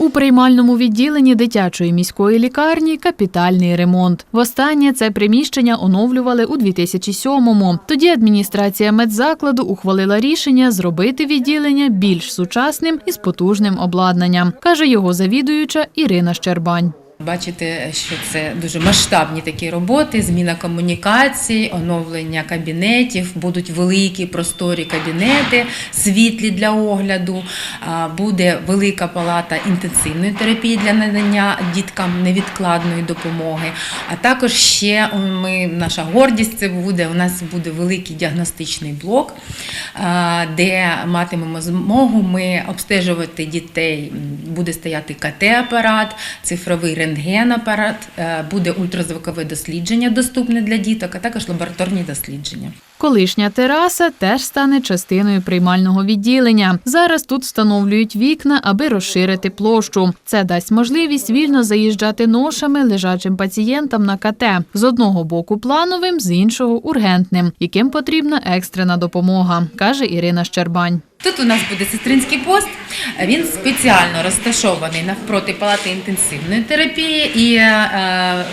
У приймальному відділенні дитячої міської лікарні капітальний ремонт. Востаннє це приміщення оновлювали у 2007-му. Тоді адміністрація медзакладу ухвалила рішення зробити відділення більш сучасним і з потужним обладнанням, каже його завідуюча Ірина Щербань. Бачите, що це дуже масштабні такі роботи, зміна комунікацій, оновлення кабінетів, будуть великі просторі кабінети, світлі для огляду. Буде велика палата інтенсивної терапії для надання діткам невідкладної допомоги. А також ще ми, наша гордість це буде. У нас буде великий діагностичний блок, де матимемо змогу ми обстежувати дітей. Буде стояти КТ-апарат, цифровий рентген-апарат, е, буде ультразвукове дослідження доступне для діток, а також лабораторні дослідження. Колишня тераса теж стане частиною приймального відділення. Зараз тут встановлюють вікна, аби розширити площу. Це дасть можливість вільно заїжджати ношами лежачим пацієнтам на КТ з одного боку плановим, з іншого ургентним, яким потрібна екстрена допомога, каже Ірина Щербань. Тут у нас буде сестринський пост. Він спеціально розташований навпроти палати інтенсивної терапії, і е,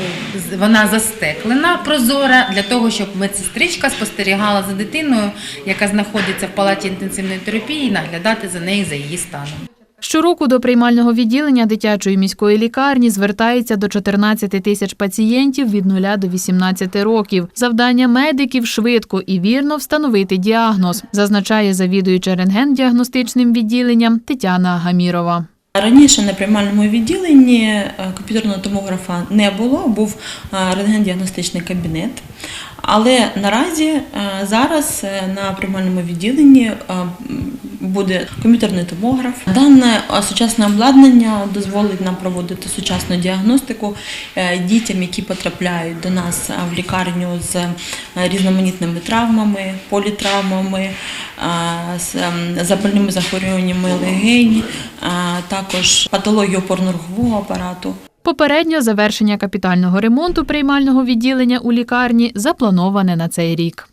вона застеклена, прозора для того, щоб медсестричка спостерігала за дитиною, яка знаходиться в палаті інтенсивної терапії, і наглядати за нею за її станом. Щороку до приймального відділення дитячої міської лікарні звертається до 14 тисяч пацієнтів від 0 до 18 років. Завдання медиків швидко і вірно встановити діагноз, зазначає завідуюча рентген-діагностичним відділенням Тетяна Гамірова. Раніше на приймальному відділенні е, комп'ютерного томографа не було, був е, рентген-діагностичний кабінет. Але наразі е, зараз на приймальному відділенні буде комп'ютерний томограф. Дане е, сучасне обладнання дозволить нам проводити сучасну діагностику е, дітям, які потрапляють до нас е, в лікарню з різноманітними травмами, політравмами, з ем, запальними захворюваннями легень, також патологію опорно-рухового апарату. Попередньо завершення капітального ремонту приймального відділення у лікарні заплановане на цей рік.